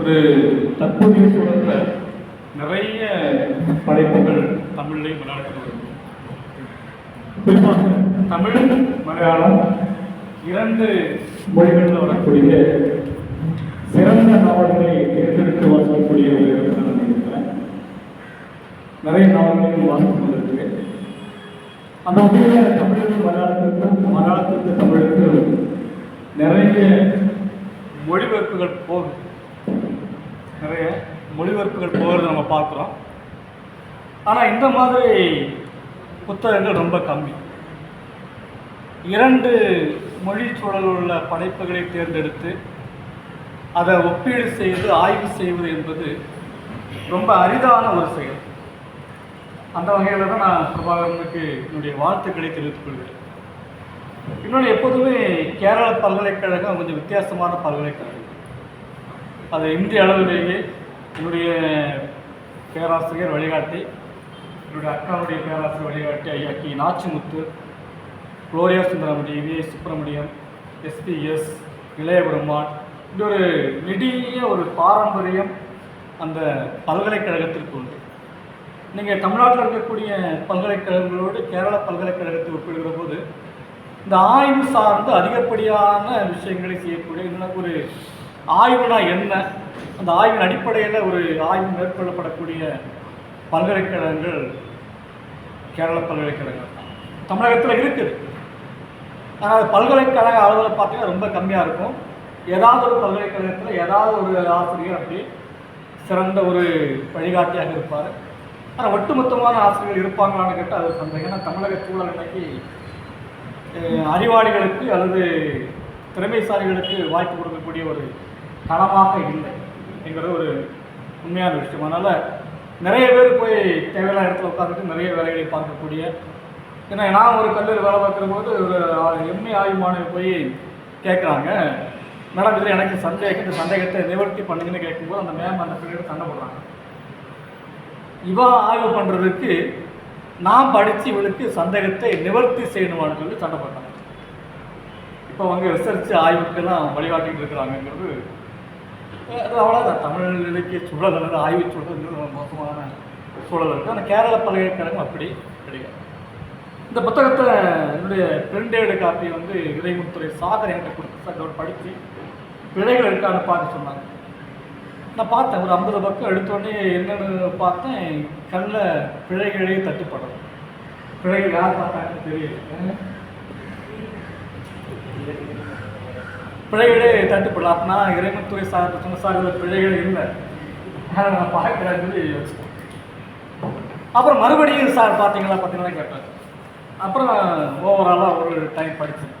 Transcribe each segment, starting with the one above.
ஒரு தற்போதைய சூழலில் நிறைய படைப்புகள் தமிழ்லையும் மலையாளத்தில் வருது குறிப்பாக தமிழ் மலையாளம் இரண்டு மொழிகளில் வரக்கூடிய சிறந்த நாவல்களை தேர்ந்தெடுத்து வாசிக்கக்கூடிய ஒரு நான் நிறைய நாவல்களையும் வாசித்து கொண்டிருக்கிறேன் அந்த வகையில் தமிழுக்கு மலையாளத்திற்கும் மலையாளத்திற்கு தமிழுக்கும் நிறைய மொழிபெயர்ப்புகள் போகும். நிறைய மொழிபெயர்ப்புகள் போகிறது நம்ம பார்க்குறோம். ஆனால் இந்த மாதிரி புத்தகங்கள் ரொம்ப கம்மி. இரண்டு மொழி சூழல் உள்ள படைப்புகளை தேர்ந்தெடுத்து அதை ஒப்பீடு செய்து ஆய்வு செய்வது என்பது ரொம்ப அரிதான ஒரு செயல். அந்த வகையில் தான் நான் பிரபாகரனுக்கு என்னுடைய வாழ்த்துக்களை தெரிவித்துக் கொள்கிறேன். இன்னொன்று எப்போதுமே கேரள பல்கலைக்கழகம் கொஞ்சம் வித்தியாசமான பல்கலைக்கழகம். அது இந்திய அளவிலேயே என்னுடைய பேராசிரியர் வழிகாட்டி என்னுடைய அக்காவுடைய பேராசிரியர் வழிகாட்டி ஐயா கி. Nachimuthu Gloria Sundaramudi V. Subramaniam SPS Ilaya Perumal ஒரு நெடிய ஒரு பாரம்பரியம் அந்த பல்கலைக்கழகத்திற்கு உண்டு. நீங்கள் தமிழ்நாட்டில் இருக்கக்கூடிய பல்கலைக்கழகங்களோடு கேரள பல்கலைக்கழகத்தை ஒப்பிடுகிற போது இந்த ஆய்வு சார்ந்து அதிகப்படியான விஷயங்களை செய்யக்கூடிய இன்னும் ஒரு ஆய்வுனா என்ன? அந்த ஆய்வின் அடிப்படையில் ஒரு ஆய்வு மேற்கொள்ளப்படக்கூடிய பல்கலைக்கழகங்கள் கேரள பல்கலைக்கழகம். தமிழகத்தில் இருக்குது. ஆனால் பல்கலைக்கழக அளவில் பார்த்தீங்கன்னா ரொம்ப கம்மியாக இருக்கும். ஏதாவது ஒரு பல்கலைக்கழகத்தில் ஏதாவது ஒரு ஆசிரியர் அப்படி சிறந்த ஒரு வழிகாட்டியாக இருப்பார். ஆனால் ஒட்டுமொத்தமான ஆசிரியர்கள் இருப்பாங்களான்னு கேட்டால் அது சந்தேகம். ஏன்னா தமிழக சூழல் இன்னைக்கு அறிவாளிகளுக்கு அல்லது திறமைசாலிகளுக்கு வாய்ப்பு கொடுக்கக்கூடிய ஒரு தளமாக இல்லை என்கிறது ஒரு உண்மையான விஷயம். அதனால் நிறைய பேர் போய் தேவையான இடத்துல உட்காந்துட்டு நிறைய வேலைகளை பார்க்கக்கூடிய ஏன்னா நான் ஒரு கல்லூரி வேலை பார்க்குற போது ஒரு எம்ஏ ஆய்வு மாணவி போய் கேட்குறாங்க. மேடம் இதில் எனக்கு சந்தேகம் இந்த சந்தேகத்தை நிவர்த்தி பண்ணுங்கன்னு கேட்கும்போது அந்த மேம் அந்த பீரியட் சண்டை போடுறாங்க. இவா ஆய்வு பண்ணுறதுக்கு நான் படித்து இவளுக்கு சந்தேகத்தை நிவர்த்தி செய்யணுமான்னு சொல்லி சண்டை போட்டாங்க. இப்போ அவங்க ரிசர்ச் ஆய்வுக்கெல்லாம் வழிகாட்டிகிட்டு இருக்கிறாங்கங்கிறது அவ்வளோதான் தமிழ் இலக்கிய சூழல் அல்லது ஆய்வு சூழல் மோசமான சூழல் இருக்குது ஆனால் கேரள பல்கலைக்கழகம் அப்படி கிடையாது. இந்த புத்தகத்தை என்னுடைய பிரிண்டேடு காப்பி வந்து இறைமுத்துறை சாகர் என்கிட்ட கொடுத்து அவர் படித்து பிழைகள் இருக்கான்னு பார்க்க சொன்னாங்க. நான் பார்த்தேன். ஒரு ஐம்பது பக்கம் எடுத்தோடனே என்னன்னு பார்த்தேன். கண்ணில் பிழைகளே தட்டுப்படும் பிழைகள் யார் பார்த்தாங்கன்னு தெரியல. பிழைகளே தட்டுப்படலாம். அப்படின்னா நான் இறைமுத்துறை சார் சொன்ன சார் பிழைகள் இல்லை. ஆனால் நான் பார்க்குறேன்னு சொல்லி யோசிச்சேன் அப்புறம் மறுபடியும் சார் பார்த்தீங்களா பார்த்தீங்களா கேட்டேன். அப்புறம் ஓவராலாக ஒரு டைம் படித்தேன்.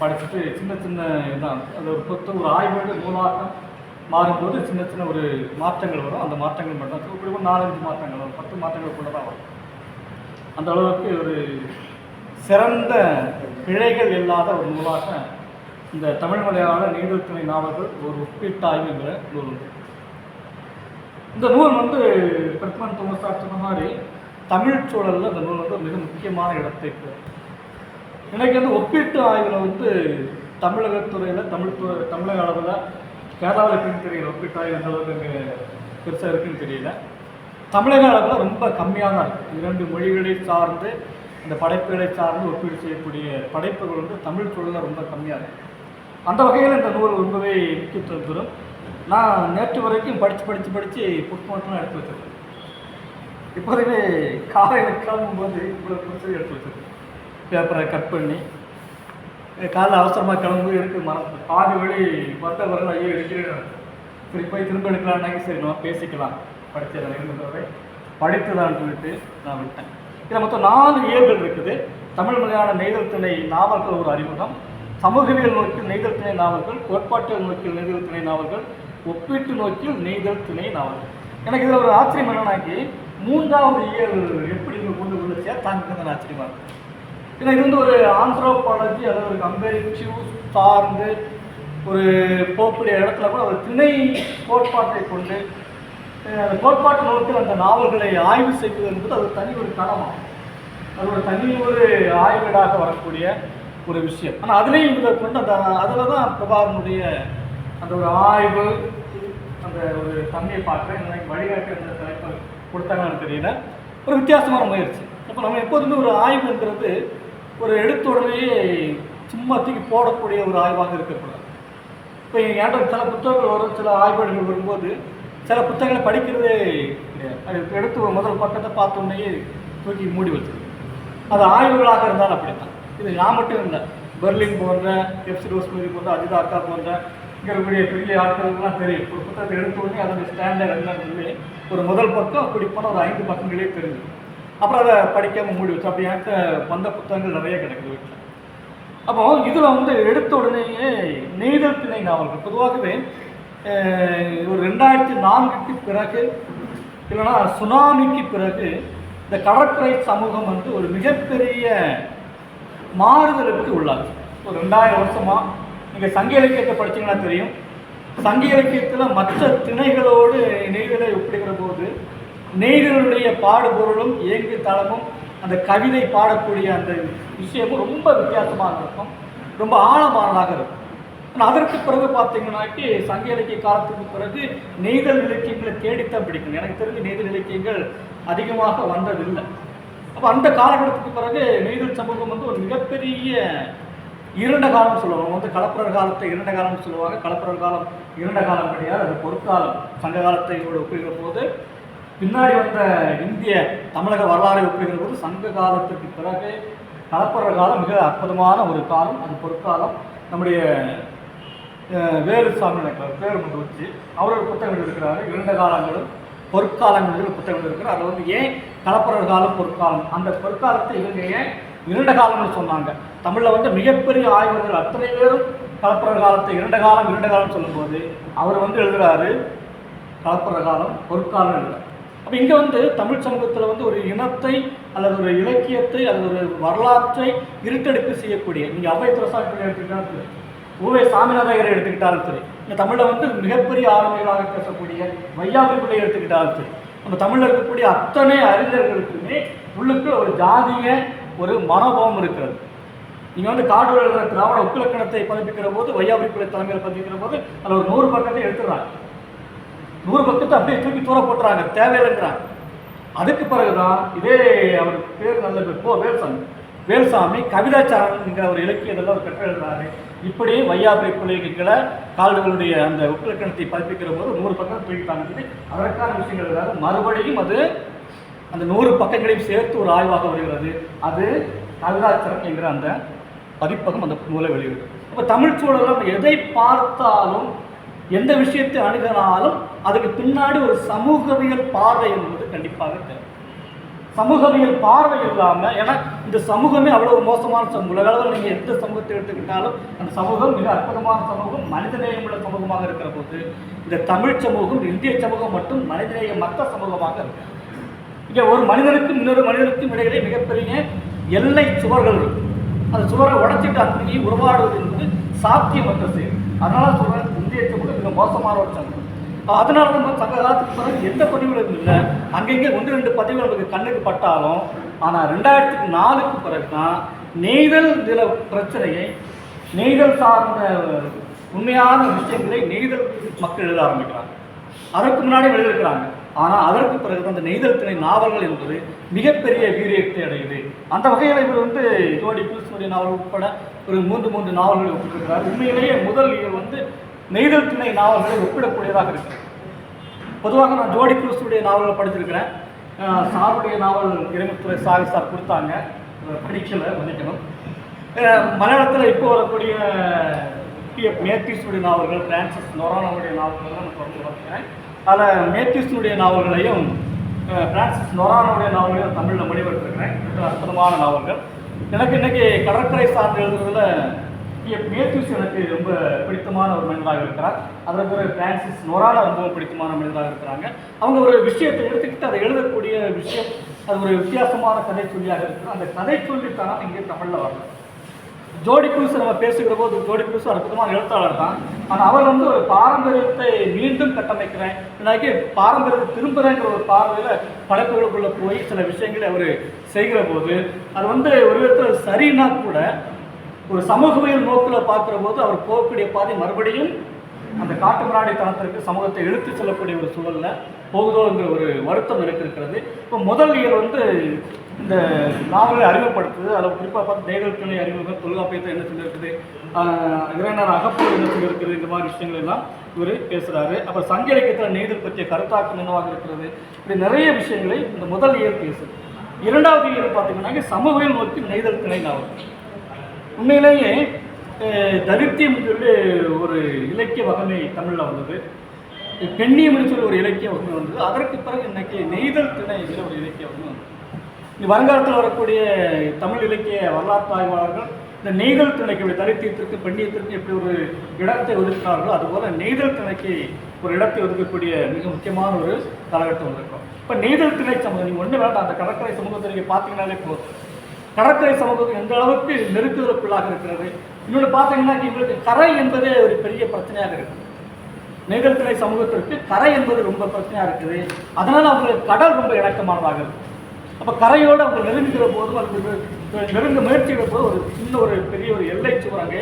படிச்சுட்டு சின்ன சின்ன இதுதான் அது ஒரு புத்த ஒரு ஆய்வோடு நூலாக்கம் மாறும்போது சின்ன சின்ன ஒரு மாற்றங்கள் வரும். அந்த மாற்றங்கள் மட்டும் தான் இப்படி ஒரு நாலஞ்சு மாற்றங்கள் வரும். பத்து மாற்றங்களுக்குள்ள தான் வரும். அந்த அளவுக்கு ஒரு சிறந்த பிழைகள் இல்லாத ஒரு நூலாக இந்த தமிழ் மலையாள நீடுத்துணை நாவல்கள் ஒரு ஒப்பீட்டாய்வுங்கிற நூல் உண்டு. இந்த நூல் வந்து பிரத்மன் தோமசார் சொன்ன மாதிரி தமிழ் சூழலில் இந்த நூல் வந்து மிக முக்கியமான இடத்தை பெறும். எனக்கு வந்து ஒப்பீட்டு ஆய்வில் வந்து தமிழகத்துறையில் தமிழ் து- தமிழக அளவில் கேரளாவில் இருக்குன்னு தெரியல ஒப்பீட்டு ஆய்வு எந்த அளவுக்கு இங்கே பெருசாக இருக்குன்னு தெரியல. தமிழக அளவில் ரொம்ப கம்மியாக தான் இருக்குது இரண்டு மொழிகளை சார்ந்து இந்த படைப்புகளை சார்ந்து ஒப்பீடு செய்யக்கூடிய படைப்புகள் வந்து தமிழ் சூழலில் ரொம்ப கம்மியாக இருக்குது அந்த வகையில் இந்த நூல் ரொம்பவே முக்கியத்துவம் பெறும் நான் நேற்று வரைக்கும் படித்து படித்து படித்து புக் மட்டும் எடுத்து வச்சிருக்கேன். இப்போதைக்கு காலையில் கிளம்பும்போது இவ்வளோ புத்தகம் எடுத்து வச்சிருக்கேன். பேப்பரை கட் பண்ணி காலைல அவசரமாக கிளம்பும்போது எடுத்து மறந்து பாதி வழி வந்த பிறகு ஐயோ எடுக்கிறேன் சரி போய் திரும்ப எடுக்கலான்னாக்கி சரி நம்ம பேசிக்கலாம். படித்ததை இருந்ததை படித்ததான்னு சொல்லிட்டு நான் விட்டேன். இதில் மொத்தம் நாலு இயல்கள் இருக்குது. தமிழ் மலையாள நெய்தல் திணை நாவல்கள் ஒரு அறிமுகம். சமூகவியல் நோக்கில் நெய்தல் துணை நாவல்கள் கோட்பாட்டியல் நோக்கில் நெய்தல் துணை நாவல்கள் ஒப்பீட்டு நோக்கில் நெய்தல் துணை நாவல்கள். எனக்கு இதில் ஒரு ஆச்சரியம் என்னன்னாக்கி மூன்றாவது இயல் எப்படி இங்கே கொண்டு உள்ள சேர்த்தாங்க ஆச்சரியமாக இருக்கும் ஏன்னா இது வந்து ஒரு ஆந்த்ரோபாலஜி அதாவது ஒரு கம்பேரிட்டிவ் சார்ந்து ஒரு போகக்கூடிய இடத்துல கூட ஒரு திணை கோட்பாட்டை கொண்டு அந்த கோட்பாட்டு நோக்கில் அந்த நாவல்களை ஆய்வு செய்வது என்பது அது தனி ஒரு களமாகும். அது ஒரு தனி ஒரு ஆய்வீடாக வரக்கூடிய ஒரு விஷயம். ஆனால் அதுலேயும் இதை கொண்டு அந்த அதில் தான் பிரபாகரனுடைய அந்த ஒரு ஆய்வு அந்த ஒரு தன்மையை பார்க்குறேன். வழிகாட்டு அந்த தலைப்பு கொடுத்தாங்கன்னு தெரியல. ஒரு வித்தியாசமான முயற்சி. அப்போ நம்ம எப்போதுமே ஒரு ஆய்வுங்கிறது ஒரு எடுத்த உடனேயே சும்மா தூக்கி போடக்கூடிய ஒரு ஆய்வாக இருக்கக்கூடாது. இப்போ என்கிட்ட சில புத்தகங்கள் வரும் சில ஆய்வுகள் வரும்போது சில புத்தகங்களை படிக்கிறதே கிடையாது. அது எடுத்து ஒரு முதல் பக்கத்தை பார்த்த உடனேயே தூக்கி மூடி வச்சிருக்கு அது ஆய்வுகளாக இருந்தாலும் அப்படித்தான். இது நான் மட்டும் இல்லை. பெர்லின் போன்ற எப்சி ரோஸ்மேரி போன்ற அஜிதா அக்கா போன்ற இங்கே இருக்கக்கூடிய பெரிய ஆட்களுக்கெல்லாம் தெரியும். ஒரு புத்தகத்தை எடுத்த உடனே அதோட ஸ்டாண்டர்ட் என்னன்னு சொல்லி ஒரு முதல் பக்கம் அப்படி ஒரு ஐந்து பக்கங்களே தெரிஞ்சு அப்புறம் அதை படிக்காமல் மூடி வச்சு அப்படி எனக்கு வந்த புத்தகங்கள் நிறைய கிடைக்குது வீட்டில். அப்போ இதில் வந்து எடுத்த உடனேயே நெய்தல் திணை நாவல்கள். பொதுவாகவே ஒரு ரெண்டாயிரத்தி நான்குக்கு பிறகு இல்லைன்னா சுனாமிக்கு பிறகு இந்த கடற்கரை சமூகம் வந்து ஒரு மிகப்பெரிய மாறுதலுக்கு உள்ளாச்சு. ஒரு ரெண்டாயிரம் வருஷமாக நீங்கள் சங்க இலக்கியத்தை படிச்சீங்கன்னா தெரியும். சங்க இலக்கியத்தில் மற்ற திணைகளோடு நெய்தலை ஒப்பிடுகிற போது நெய்தலுடைய பாடுபொருளும் இயங்கு தளமும் அந்த கவிதை பாடக்கூடிய அந்த விஷயமும் ரொம்ப வித்தியாசமாக இருக்கும். ரொம்ப ஆழமானதாக இருக்கும். ஆனால் அதற்கு பிறகு பார்த்தீங்கன்னாக்கி சங்க இலக்கிய காலத்துக்கு பிறகு நெய்தல் இலக்கியங்களை தேடித்தான் பிடிக்கும் எனக்கு தெரிஞ்சு நெய்தல் இலக்கியங்கள் அதிகமாக வந்ததில்லை. அப்போ அந்த காலகட்டத்துக்கு பிறகு நெய்தல் சமூகம் வந்து ஒரு மிகப்பெரிய இருண்ட காலம் சொல்லுவாங்க. வந்து கலப்பரர் காலத்தை இருண்ட காலம்னு சொல்லுவாங்க. கலப்பரர் காலம் இருண்ட காலம் கிடையாது. அது பொற்காலம். சங்க காலத்தை இதோடு ஒப்புகிற போது பின்னாடி வந்த இந்திய தமிழக வரலாறை ஒப்புகிற போது சங்க காலத்துக்கு பிறகு கலப்பரர் காலம் மிக அற்புதமான ஒரு காலம். அது பொற்காலம். நம்முடைய வேலுசாமி பேர் கொண்டு வச்சு அவரோட புத்தகம் இருக்கிறாரு இரண்ட காலங்களும் பொற்காலங்கள் புத்தகங்கள் இருக்கிறார் அது வந்து ஏன் கலப்பரர் காலம் பொற்காலம்? அந்த பொற்காலத்தை இவங்க ஏன் இரண்ட காலம்னு சொன்னாங்க. தமிழில் வந்து மிகப்பெரிய ஆய்வர்கள் அத்தனை பேரும் கலப்பரர் காலத்தை இரண்ட காலம் இரண்ட காலம் சொல்லும்போது அவர் வந்து எழுதுறாரு கலப்பர காலம் பொற்காலம் எழுதுறாரு அப்போ இங்கே வந்து தமிழ் சமூகத்தில் வந்து ஒரு இனத்தை அல்லது ஒரு இலக்கியத்தை அல்லது ஒரு வரலாற்றை இருட்டெடுப்பு செய்யக்கூடிய நீங்கள் அவை துரசாமி எடுத்துக்கிட்டா ஓவே சாமிநாதகரை எடுத்துக்கிட்டாலும் சரி இந்த தமிழில் வந்து மிகப்பெரிய ஆளுமைகளாக பேசக்கூடிய வையாபுரி பிள்ளை எடுத்துக்கிட்டாலும் சரி நம்ம தமிழில் இருக்கக்கூடிய அத்தனை அறிஞர்களுக்குமே உள்ளுக்கு ஒரு ஜாதிய ஒரு மனோபாவம் இருக்கிறது. நீங்கள் வந்து காடு எழுதுற திராவிட உப்பிலக்கணத்தை பதிப்பிக்கிற போது வையாபுரி பிள்ளை தலைமையில் பதிப்பிக்கிற போது அதில் ஒரு நூறு பக்கத்தை எடுத்துடுறாங்க. நூறு பக்கத்தை அப்படியே தூக்கி தூர போட்டுறாங்க தேவையில்லைங்கிறாங்க. அதுக்கு பிறகுதான் இதே அவர் பேர் நல்ல பேர் போ வேல்சாமி. வேல்சாமி கவிதாச்சாரன்ங்கிற ஒரு இலக்கியத்தில் ஒரு கட்டுரை எழுதுறாரு. இப்படி வையாபுரி பிள்ளைகளை கால்டுகளுடைய அந்த உப்பிலக்கணத்தை பதிப்பிக்கிற போது நூறு பக்கம் தூக்கிட்டாங்க சொல்லி அதற்கான விஷயங்கள் மறுபடியும் அது அந்த நூறு பக்கங்களையும் சேர்த்து ஒரு ஆய்வாக வருகிறது. அது கவிதாச்சரம் என்கிற அந்த பதிப்பகம் அந்த நூலை வெளியிடும் அப்போ தமிழ் சூழலில் நம்ம எதை பார்த்தாலும் எந்த விஷயத்தை அணுகினாலும் அதுக்கு பின்னாடி ஒரு சமூகவியல் பார்வை என்பது கண்டிப்பாக தேவை. சமூகவியல் பார்வை இல்லாமல் ஏன்னா இந்த சமூகமே அவ்வளவு மோசமான சமூகம். உலக அளவில் நீங்கள் எந்த சமூகத்தை எடுத்துக்கிட்டாலும் அந்த சமூகம் மிக அற்புதமான சமூகம் மனிதநேயம் உள்ள சமூகமாக இருக்கிற போது இந்த தமிழ் சமூகம் இந்திய சமூகம் மட்டும் மற்ற சமூகமாக இருக்கு. இங்கே ஒரு மனிதனுக்கும் இன்னொரு மனிதனுக்கும் இடையிலே மிகப்பெரிய எல்லை சுவர்கள் இருக்கு. அந்த சுவரை உடைச்சிட்டு அத்தனையும் உருவாடுவது என்பது சாத்தியமற்ற செயல் அதனால் சொல்கிறேன் இந்திய சமூகம் மிக மோசமான ஒரு சமூகம். அதனால நம்ம சங்க காலத்துக்கு பிறகு எந்த பதிவுகளும் இல்லை. அங்கங்கே ஒன்று ரெண்டு பதிவுகள் நமக்கு கண்ணுக்கு பட்டாலும் ஆனால் ரெண்டாயிரத்துக்கு நாலுக்கு பிறகு தான் நெய்தல் நில பிரச்சனையை நெய்தல் சார்ந்த உண்மையான விஷயங்களை நெய்தல் மக்கள் எழுத ஆரம்பிக்கிறாங்க. அதற்கு முன்னாடி எழுதியிருக்கிறாங்க. ஆனால் அதற்கு பிறகு அந்த நெய்தல் திணை நாவல்கள் என்பது மிகப்பெரிய வீரியத்தை அடையுது. அந்த வகையில் இவர் வந்து ஜோடி பில்ஸுடைய நாவல் உட்பட ஒரு மூன்று மூன்று நாவல்களை ஒப்பிட்டிருக்கிறார். உண்மையிலேயே முதல் இவர் வந்து நெய்தல் துணை நாவல்களை ஒப்பிடக்கூடியதாக இருக்கு பொதுவாக நான் ஜோடி பில்ஸுடைய நாவல்களை படிச்சிருக்கிறேன் சாருடைய நாவல் இறைமுத்துறை சாகி சார் கொடுத்தாங்க படிக்கல மன்னிக்கணும் மலையாளத்தில் இப்போ வரக்கூடிய பிஎஃப் மேத்யூஸுடைய நாவல்கள் பிரான்சிஸ் நொரானாவுடைய நாவல்கள்லாம் நான் தொடர்ந்து பார்த்துக்கிறேன் அதில் மேத்யூஸுடைய நாவல்களையும் பிரான்சிஸ் நொரானாவுடைய நாவல்களையும் தமிழில் மொழிபெற்றிருக்கிறேன் அற்புதமான நாவல்கள். எனக்கு இன்னைக்கு கடற்கரை சார்ந்து எழுதுறதுல பிஎஃப் மேத்யூஸ் எனக்கு ரொம்ப பிடித்தமான ஒரு மனிதராக இருக்கிறார். அதில் பிறகு பிரான்சிஸ் நொரானா ரொம்பவும் பிடித்தமான மனிதராக இருக்கிறாங்க. அவங்க ஒரு விஷயத்தை எடுத்துக்கிட்டு அதை எழுதக்கூடிய விஷயம் அது ஒரு வித்தியாசமான கதை சொல்லியாக இருக்குது அந்த கதை சொல்லித்தான் இங்கே தமிழில் வரல ஜோடி குரூஸ் நம்ம பேசுகிற போது ஜோடி குரூஸ் அற்புதமான எழுத்தாளர் தான். ஆனால் அவர் வந்து ஒரு பாரம்பரியத்தை மீண்டும் கட்டமைக்கிறேன். இல்லாக்கி பாரம்பரியத்தை திரும்புகிறேங்கிற ஒரு பார்வையில் படைப்புகளுக்குள்ளே போய் சில விஷயங்களை அவர் செய்கிற போது அது வந்து ஒரு விதத்தில் சரின்னா கூட ஒரு சமூகவியல் நோக்கில் பார்க்குற போது அவர் போகக்கூடிய பாதை மறுபடியும் அந்த காட்டு தனத்திற்கு சமூகத்தை எடுத்து செல்லக்கூடிய ஒரு சூழலில் போகுதோங்கிற ஒரு வருத்தம் எனக்கு இருக்கிறது இப்போ முதல் இயல் வந்து இந்த நாவலை அறிமுகப்படுத்துது. அதில் குறிப்பாக பார்த்து தேகல் அறிமுகம் தொல்காப்பியத்தை என்ன சொல்லியிருக்குது ஆஹ் அகப்பூர் என்ன சொல்லியிருக்குது இந்த மாதிரி விஷயங்கள் எல்லாம் இவர் பேசுகிறாரு அப்புறம் சங்க இலக்கியத்தில் நெய்தல் பற்றிய கருத்தாக்கம் என்னவாக இருக்கிறது? இப்படி நிறைய விஷயங்களை இந்த முதல் இயல் பேசுது. இரண்டாவது இயல் பார்த்தீங்கன்னா சமூகம் நோக்கி நெய்தல் திணை நாவல். உண்மையிலேயே அஹ், தரித்தியம் சொல்லி ஒரு இலக்கிய வகமை தமிழில் வந்தது. பெண்ணியம்னு சொல்லி ஒரு இலக்கிய வகமை வந்தது. அதற்கு பிறகு இன்னைக்கு நெய்தல் திணை என்கிற ஒரு இலக்கிய வகமை வந்தது. இனி வருங்காலத்தில் வரக்கூடிய தமிழ் இலக்கிய வரலாற்று ஆய்வாளர்கள் இந்த நெய்தல் திணைக்கு தரித்தியத்திற்கு பெண்ணியத்திற்கு எப்படி ஒரு இடத்தை ஒதுக்கினார்களோ அதுபோல் நெய்தல் திணைக்கு ஒரு இடத்தை ஒதுக்கக்கூடிய மிக முக்கியமான ஒரு காலகட்டம் வந்திருக்கும் இப்போ நெய்தல் திணை சமூகம் நீங்கள் ஒன்று வேண்டாம். அந்த கடற்கரை சமூகத்தை நீங்கள் பார்த்தீங்கன்னாலே போதும். கடற்கரை சமூகம் எந்த அளவுக்கு நெருக்குதலுக்குள்ளாக இருக்கிறது? இன்னொன்று பார்த்தீங்கன்னா இவங்களுக்கு கரை என்பதே ஒரு பெரிய பிரச்சனையாக இருக்குது நெய்தல்துறை சமூகத்திற்கு கரை என்பது ரொம்ப பிரச்சனையாக இருக்குது. அதனால் அவங்களுக்கு கடல் ரொம்ப இணக்கமானதாக இருக்குது அப்போ கரையோடு அவங்க நெருங்குகிற போதும் அது நெருங்க முயற்சிகிற போது ஒரு சின்ன ஒரு பெரிய ஒரு எல்லை சுவர் அங்கே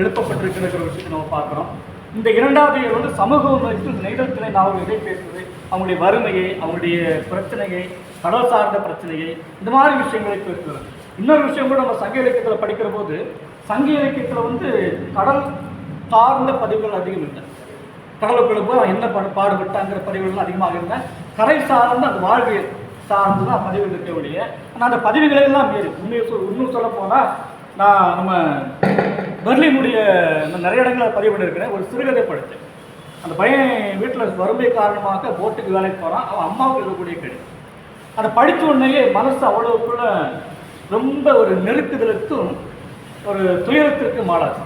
எழுப்பப்பட்டிருக்கிற விஷயத்தை நம்ம பார்க்குறோம். இந்த இரண்டாவது இயல் வந்து சமூக உணர்ச்சியில் நெய்தல்துறை நாவல் எதை பேசுவது அவங்களுடைய வறுமையை அவங்களுடைய பிரச்சனையை கடல் சார்ந்த பிரச்சனையை இந்த மாதிரி விஷயங்களை பேசுகிறது. இன்னொரு விஷயம் கூட நம்ம சங்க இலக்கியத்தில் படிக்கிற போது சங்க இலக்கியத்தில் வந்து கடல் சார்ந்த பதிவுகள் அதிகம் இல்லை. கடலுக்குள்ள போய் அவன் என்ன பாடு பாடுபட்டாங்கிற பதிவுகள்லாம் அதிகமாக இருந்தால் கரை சார்ந்த அந்த வாழ்வியல் சார்ந்து தான் பதிவுகள் இருக்க ஒழிய ஆனால் அந்த பதிவுகளை எல்லாம் மீறி உண்மையை சொல் இன்னும் சொல்ல போனால் நான் நம்ம பெர்லினுடைய நிறைய இடங்களில் பதிவு பண்ணியிருக்கிறேன். ஒரு சிறுகதை படித்தேன் அந்த பையன் வீட்டில் வறுமை காரணமாக போட்டுக்கு வேலைக்கு போகிறான் அவன் அம்மாவுக்கு இருக்கக்கூடிய கேடு. அதை படித்த உடனேயே மனசு அவ்வளவுக்குள்ள ரொம்ப ஒரு நெருக்குதலுக்கும் ஒரு துயரத்திற்கும் ஆளாது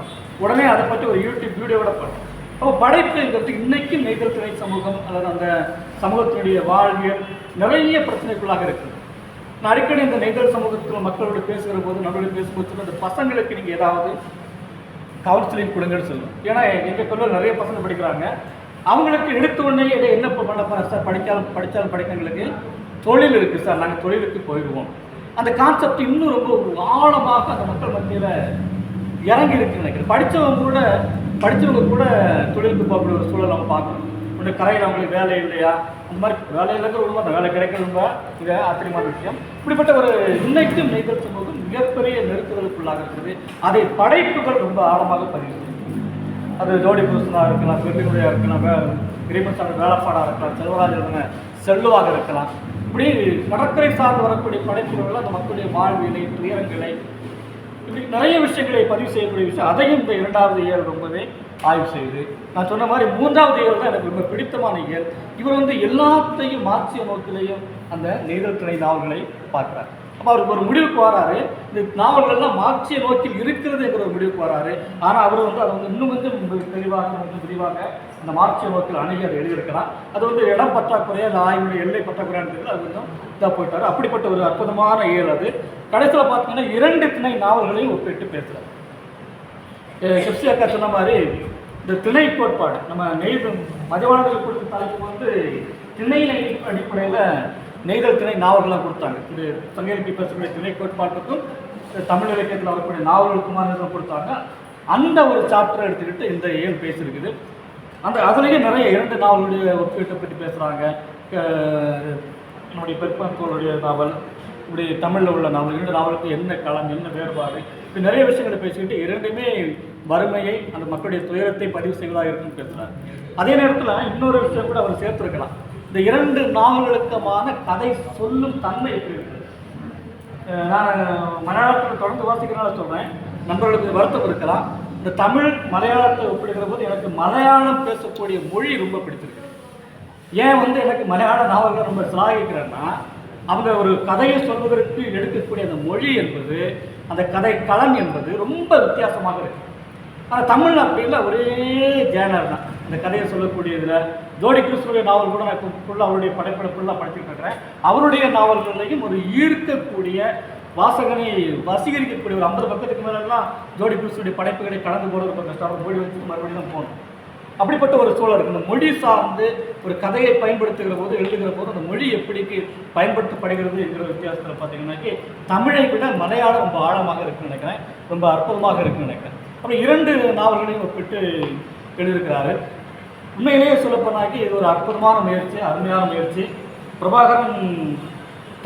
உடனே அதை பற்றி ஒரு யூடியூப் வீடியோவோட பண்ணும் அப்போ படைப்புங்கிறது இன்றைக்கும் நெய்தல் துறை சமூகம் அல்லது அந்த சமூகத்தினுடைய வாழ்வியல் நிறைய பிரச்சனைக்குள்ளாக இருக்குது. நான் அடிக்கடி இந்த நெய்தல் சமூகத்தில் மக்களோடு பேசுகிற போது நம்மளோட பேசும்போது அந்த பசங்களுக்கு நீங்கள் ஏதாவது கவுன்சிலிங் கொடுங்கன்னு சொல்லுவோம் ஏன்னா எங்கள் கல்லூரியில் நிறைய பசங்க படிக்கிறாங்க. அவங்களுக்கு எடுத்த உடனே இதை என்ன பண்ண போகிறேன் சார் படித்தாலும் படித்தாலும் படிக்கிறவங்களுக்கு தொழில் இருக்குது சார். நாங்கள் தொழிலுக்கு போயிடுவோம் அந்த கான்செப்ட் இன்னும் ரொம்ப ஒரு ஆழமாக அந்த மக்கள் மத்தியில் இறங்கி இருக்குன்னு நினைக்கிறேன். படித்தவங்க கூட படித்தவங்க கூட தொழிலுக்கு போகக்கூடிய ஒரு சூழல் நம்ம பார்க்கணும். ஒன்று கரையில் அவங்களுக்கு வேலை இல்லையா? அந்த மாதிரி வேலை இல்லைங்கிற உண்மை அந்த வேலை கிடைக்கிறது உண்மை இது ஆச்சரியமான விஷயம். இப்படிப்பட்ட ஒரு இன்னைக்கும் நெய்தல் போது மிகப்பெரிய நெருக்குதலுக்குள்ளாக இருக்கிறது. அதை படைப்புகள் ரொம்ப ஆழமாக பதிவு அது ஜோடி புருஷனாக இருக்கலாம் பெருமையுடையாக இருக்கலாம் வே கிரீமசாமி வேலைப்பாடாக இருக்கலாம் செல்வராஜ் செல்வாக செல்லுவாக இருக்கலாம். இப்படி கடற்கரை சார்ந்து வரக்கூடிய படைப்புகள் அந்த மக்களுடைய வாழ்வியலை துயரங்களை இப்படி நிறைய விஷயங்களை பதிவு செய்யக்கூடிய விஷயம். அதையும் இந்த இரண்டாவது இயல் ரொம்பவே ஆய்வு செய்து நான் சொன்ன மாதிரி மூன்றாவது இயல் தான் எனக்கு ரொம்ப பிடித்தமான இயல். இவர் வந்து எல்லாத்தையும் மாற்றிய நோக்கிலையும் அந்த நெய்தல் துணை நாவல்களை பார்க்குறார். அப்போ அவருக்கு ஒரு முடிவுக்கு வராரு. இந்த நாவல்கள்லாம் மார்க்சிய நோக்கில் இருக்கிறதுங்கிற ஒரு முடிவுக்கு வராரு. ஆனால் அவர் வந்து அதை வந்து இன்னும் கொஞ்சம் தெளிவாக கொஞ்சம் விரிவாக அந்த மார்க்சிய நோக்கில் அணுகி அதை எழுதியிருக்கலாம். அது வந்து இடம் பற்றாக்குறையா இல்லை ஆய்வுடைய எல்லை பற்றாக்குறையான்னு அது கொஞ்சம் இதாக போயிட்டார். அப்படிப்பட்ட ஒரு அற்புதமான இயல் அது. கடைசியில் பார்த்தீங்கன்னா இரண்டு திணை நாவல்களையும் ஒப்பிட்டு பேசுகிறார் ஹெப்சி அக்கா சொன்ன மாதிரி இந்த திணை கோட்பாடு நம்ம நெய்தல் மதிவாளர்கள் கொடுத்த தலைப்பு வந்து திணை அடிப்படையில் நெய்தல் திணை நாவல்கள்லாம் கொடுத்தாங்க. இது சங்க இலக்கிய பேசக்கூடிய திணை கோட்பாட்டுக்கும் தமிழ் இலக்கியத்தில் வரக்கூடிய நாவல்களுக்குமான கொடுத்தாங்க. அந்த ஒரு சாப்டரை எடுத்துக்கிட்டு இந்த ஏன் பேசியிருக்குது? அந்த அதுலேயே நிறைய இரண்டு நாவலுடைய ஒப்பீட்டை பற்றி பேசுகிறாங்க நம்முடைய பெருப்பந்தோளுடைய நாவல் இப்படி தமிழில் உள்ள நாவல் இரண்டு நாவலுக்கு என்ன களம் என்ன வேறுபாடு இப்படி நிறைய விஷயங்களை பேசிக்கிட்டு இரண்டுமே வறுமையை அந்த மக்களுடைய துயரத்தை பதிவு செய்வதாக இருக்குன்னு பேசுகிறார் அதே நேரத்தில் இன்னொரு விஷயம் கூட அவர் சேர்த்துருக்கலாம். இந்த இரண்டு நாவல்களுக்குமான கதை சொல்லும் தன்மை எப்படி இருக்குது நான் மலையாளத்தில் தொடர்ந்து வாசிக்கிறனால சொல்கிறேன் நண்பர்களுக்கு வருத்தம் இருக்கலாம். இந்த தமிழ் மலையாளத்தை ஒப்பிடுகிற போது எனக்கு மலையாளம் பேசக்கூடிய மொழி ரொம்ப பிடிச்சிருக்கு. ஏன் வந்து எனக்கு மலையாள நாவல்கள் ரொம்ப சிலாகிக்கிறேன்னா அவங்க ஒரு கதையை சொல்வதற்கு எடுக்கக்கூடிய அந்த மொழி என்பது அந்த கதை களம் என்பது ரொம்ப வித்தியாசமாக இருக்குது ஆனால் தமிழ் அப்படி இல்லை ஒரே ஜேனர் தான். இந்த கதையை சொல்லக்கூடியதில் ஜோடி கிறிஸ்துடைய நாவல் கூட நான் இப்போ ஃபுல்லாக அவருடைய படைப்படை ஃபுல்லாக படிச்சுட்டு இருக்கிறேன். அவருடைய நாவல்களையும் ஒரு ஈர்க்கக்கூடிய வாசகனை வசீகரிக்கக்கூடிய ஒரு ஐம்பது பக்கத்துக்கு மேலெல்லாம் ஜோடி கிறிஸ்துடைய படைப்புகளை கடந்து போகிறது ரொம்ப கஷ்டம். அவர் மொழி வச்சு மறுபடியும் தான் போகணும். அப்படிப்பட்ட ஒரு சூழல் இருக்குது இந்த மொழி சார்ந்து ஒரு கதையை பயன்படுத்துகிற போது எழுதுகிற போது அந்த மொழி எப்படிக்கு பயன்படுத்தப்படுகிறது என்கிற வித்தியாசத்தில் பார்த்தீங்கன்னாக்கி தமிழை விட மலையாளம் ரொம்ப ஆழமாக இருக்குன்னு நினைக்கிறேன். ரொம்ப அற்புதமாக இருக்குன்னு நினைக்கிறேன். அப்புறம் இரண்டு நாவல்களையும் ஒப்பிட்டு எழுதியிருக்கிறாரு. உண்மையிலேயே சொல்லப்போனாக்கி இது ஒரு அற்புதமான முயற்சி அருமையான முயற்சி. பிரபாகரன்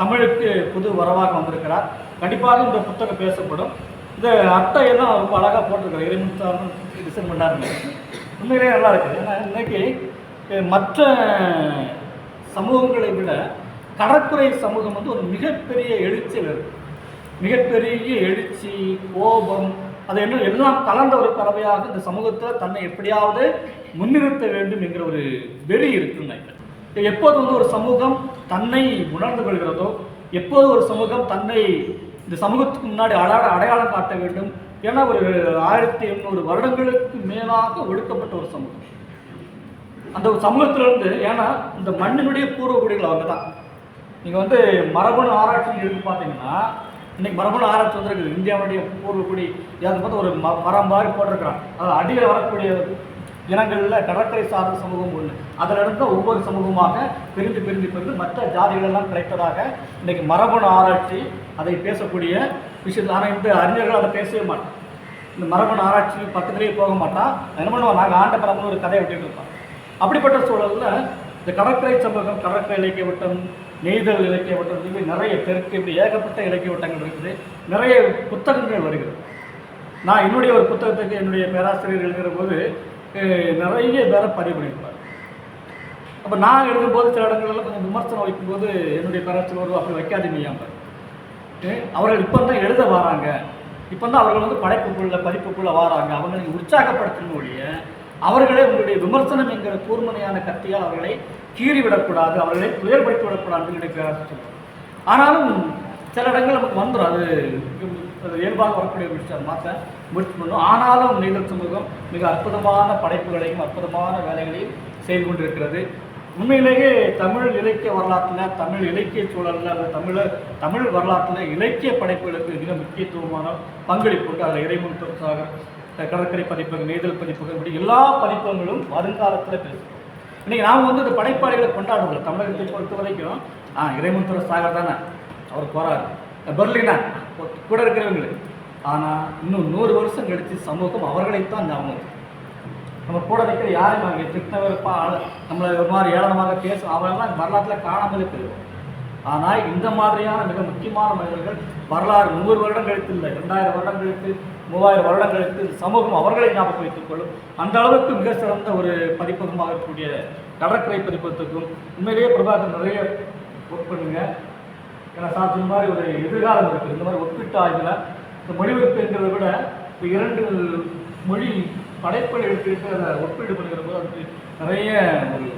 தமிழுக்கு புது வரவாக வந்திருக்கிறார். கண்டிப்பாக இந்த புத்தகம் பேசப்படும். இந்த அட்டையெல்லாம் ரொம்ப அழகாக போட்டிருக்காரு இறைமுத்தாரும் டிசைன் பண்ணாருங்க. உண்மையிலேயே நல்லா இருக்குது ஏன்னா இன்னைக்கு மற்ற சமூகங்களை விட கடற்கரை சமூகம் வந்து ஒரு மிகப்பெரிய எழுச்சியில் இருக்கு. மிகப்பெரிய எழுச்சி கோபம் அது என்ன எல்லாம் கலந்த ஒரு பறவையாக இந்த சமூகத்தில் தன்னை எப்படியாவது முன்னிறுத்த வேண்டும் என்கிற ஒரு வெறி இருக்குங்க எப்போது வந்து ஒரு சமூகம் தன்னை உணர்ந்து கொள்கிறதோ எப்போது ஒரு சமூகம் தன்னை இந்த சமூகத்துக்கு முன்னாடி அடையாள அடையாளம் காட்ட வேண்டும் ஏன்னா ஒரு ஆயிரத்தி எண்ணூறு வருடங்களுக்கு மேலாக ஒடுக்கப்பட்ட ஒரு சமூகம். அந்த ஒரு சமூகத்திலிருந்து ஏன்னா இந்த மண்ணினுடைய பூர்வகுடிகள் அவங்க தான் நீங்கள் வந்து மரபணு ஆராய்ச்சி எடுத்து பார்த்தீங்கன்னா இன்றைக்கி மரபணு ஆராய்ச்சி வந்திருக்குது. இந்தியாவுடைய பூர்வகுடி அதை பார்த்து ஒரு ம மரம் மாதிரி போட்டிருக்கிறான். அதாவது அடியில் வரக்கூடிய இனங்களில் கடற்கரை சார்ந்த சமூகம் ஒன்று அதிலிருந்து ஒவ்வொரு சமூகமாக பிரிந்து பிரிந்து பிரிந்து மற்ற ஜாதிகளெல்லாம் கிடைத்ததாக இன்றைக்கு மரபணு ஆராய்ச்சி அதை பேசக்கூடிய விஷயத்தில் ஆனால் இந்த அறிஞர்கள் அதை பேசவே மாட்டோம் இந்த மரபணு ஆராய்ச்சி பக்கத்துலேயே போக மாட்டான். என்ன பண்ணுவோம் நாங்கள் ஆண்ட பரம்பு ஒரு கதையை விட்டுட்டு இருப்போம். அப்படிப்பட்ட சூழலில் இந்த கடற்கரை சமூகம் கடற்கரை இலக்கிய வட்டம் நெய்தல் இலக்கிய வட்டம் நிறைய தெற்கு இப்படி ஏகப்பட்ட இலக்கிய வட்டங்கள் இருக்குது. நிறைய புத்தகங்கள் வருகிறது. நான் என்னுடைய ஒரு புத்தகத்துக்கு என்னுடைய பேராசிரியர் எழுதுகிற போது நிறைய பேரை பதிவு பண்ணியிருப்பார். அப்போ நான் எழுதும்போது சில இடங்கள்ல கொஞ்சம் விமர்சனம் வைக்கும்போது என்னுடைய பேராசிரியர் ஒரு அப்படி வைக்காதீங்க அவர்கள் இப்போ தான் எழுத வராங்க. இப்போ தான் அவர்கள் வந்து படைப்புக்குள்ள பதிப்புக்குள்ள வராங்க. அவங்களை நீங்கள் உற்சாகப்படுத்தணும் ஒழிய அவர்களே உங்களுடைய விமர்சனம் என்கிற கூர்மனையான கத்தியால் அவர்களை கீறி விடக்கூடாது அவர்களை துயர்படுத்தி விடக்கூடாதுன்னு என்னுடைய ஆனாலும் சில இடங்கள் நமக்கு வந்துடும். அது அது இயல்பாக வரக்கூடிய ஒரு விஷயம் மாற்ற முயற்சி பண்ணும். ஆனாலும் நீதல் சமூகம் மிக அற்புதமான படைப்புகளையும் அற்புதமான வேலைகளையும் செய்து கொண்டிருக்கிறது. உண்மையிலேயே தமிழ் இலக்கிய வரலாற்றில் தமிழ் இலக்கிய சூழலில் அந்த தமிழ் தமிழ் வரலாற்றில் இலக்கிய படைப்புகளுக்கு மிக முக்கியத்துவமான பங்களிப்பு உண்டு. அதில் இறைமுக சாகர் கடற்கரை பதிப்பகம் நெய்தல் பதிப்பகம் இப்படி எல்லா பதிப்பகங்களும் வருங்காலத்தில் பேசும். இன்னைக்கு நாம் வந்து இந்த படைப்பாளிகளை கொண்டாடுறோம் தமிழகத்தை பொறுத்த வரைக்கும் ஆ இறைமுத்துற சாகர் தானே. அவர் போறாரு. பெர்லினா கூட இருக்கிறவங்களே. ஆனால் இன்னும் நூறு வருஷம் கழித்து சமூகம் அவர்களைத்தான் ஞாபகம் நம்ம கூட நிற்கிற யாரும் அங்கே திட்டவருப்பா நம்மளை ஒரு மாதிரி ஏளனமாக பேசும் அவரெல்லாம் வரலாற்றில் காணாமலே போயிடும் ஆனால் இந்த மாதிரியான மிக முக்கியமான மனிதர்கள் வரலாறு நூறு வருடம் கழித்து இல்லை ரெண்டாயிரம் வருடம் கழித்து மூவாயிரம் வருடங்களுக்கு சமூகம் அவர்களை ஞாபகம் வைத்துக் கொள்ளும். அந்த அளவுக்கு மிக சிறந்த ஒரு பதிப்பகமாக இருக்கக்கூடிய கடற்கரை பதிப்பகத்துக்கும் உண்மையிலேயே பிரபாகர் நிறைய ஒர்க் பண்ணுங்க. ஏன்னா சார் சொன்ன மாதிரி ஒரு எதிர்காலம் இருக்குது இந்த மாதிரி ஒப்பிட்டு ஆய்வில் இந்த மொழிபெயர்ப்புங்கிறத விட இப்போ இரண்டு மொழி படைப்பில் எடுத்துக்கிட்டு அதை ஒப்பீடு பண்ணுகிற போது அதுக்கு நிறைய ஒரு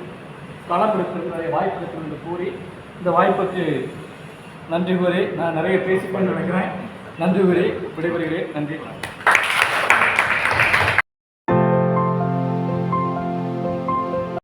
களம் இருக்குது நிறைய வாய்ப்பு இருக்குது கூறி இந்த வாய்ப்புக்கு நன்றி கூறி நான் நிறைய பேசிக்கொண்டு நினைக்கிறேன் நன்றி கூறி விடைபெறுகிறேன். நன்றி.